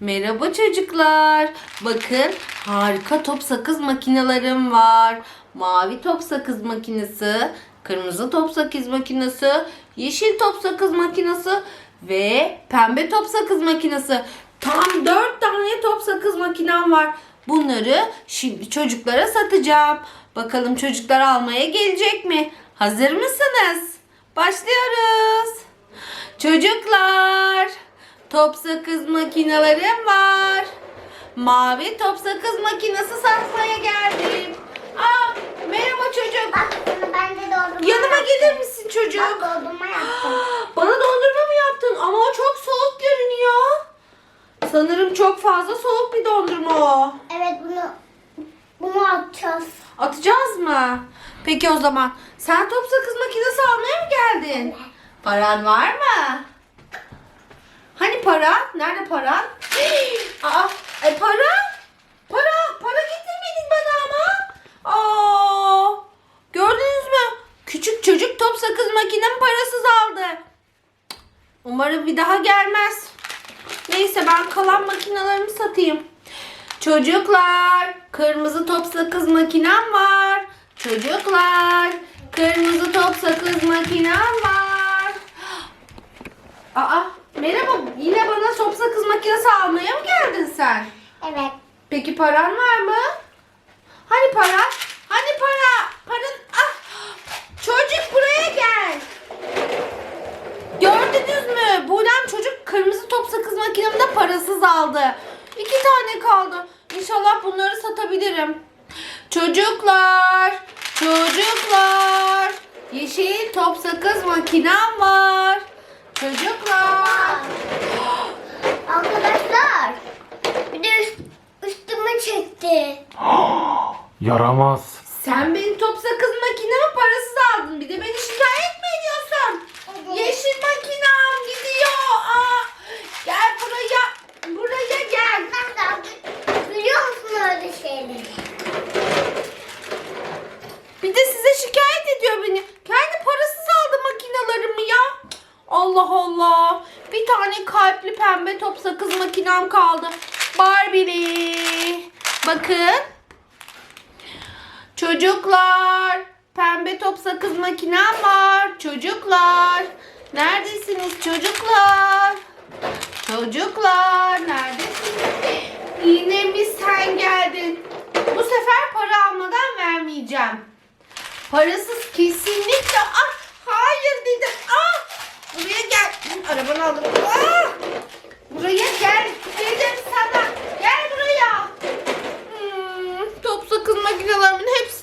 Merhaba çocuklar. Bakın harika top sakız makinelerim var. Mavi top sakız makinesi, kırmızı top sakız makinesi, yeşil top sakız makinesi ve pembe top sakız makinesi. Tam dört tane top sakız makinem var. Bunları şimdi çocuklara satacağım. Bakalım çocuklar almaya gelecek mi? Hazır mısınız? Başlıyoruz. Çocuklar, top sakız makinelerim var. Mavi top sakız makinesi satmaya geldim. Aa, merhaba çocuk. Bak sana ben de dondurma Yanıma yaptım. gelir misin çocuğum? Bak dondurma yaptım. Bana dondurma mı yaptın? Ama o çok soğuk görünüyor. Sanırım çok fazla soğuk bir dondurma o. Evet bunu bunu atacağız. Atacağız mı? Peki o zaman sen top sakız makinesi almaya mı geldin? Paran var mı? Hani para? Nerede paran? Aa, e para? Para, para getirmedin bana ama. Aa, gördünüz mü? Küçük çocuk top sakız makinemi parasız aldı. Umarım bir daha gelmez. Neyse ben kalan makinalarımı satayım. Çocuklar, kırmızı top sakız makinem var. Çocuklar, kırmızı top sakız makinem var. Aa. Yine bana top sakız makinesi almaya mı geldin sen? Evet. Peki paran var mı? Hani para? Hani para? Paran... Ah! Çocuk buraya gel. Gördünüz mü? Buğlem çocuk kırmızı top sakız makinemi de parasız aldı. İki tane kaldı. İnşallah bunları satabilirim. Çocuklar, çocuklar. Yeşil top sakız makinem var. Çocuklar. Yaramaz. Sen benim top sakız makinemi parasız aldın. Bir de beni şikayet mi ediyorsun? Yeşil makinem gidiyor. Aa, gel buraya. Buraya gel. Ben de biliyor musun öyle şeyleri? Bir de size şikayet ediyor beni. Kendi parasız aldı makinalarımı ya. Allah Allah. Bir tane kalpli pembe top sakız makinem kaldı. Barbie'li. Bakın. Çocuklar. Pembe top sakız makinem var. Çocuklar. Neredesiniz çocuklar? Çocuklar neredesiniz? Yine mi sen geldin? Bu sefer para almadan vermeyeceğim. Parasız kesinlikle. Ah, hayır dedim. Ah, buraya gel. Arabanı aldım. Ah, makinelerimin hepsi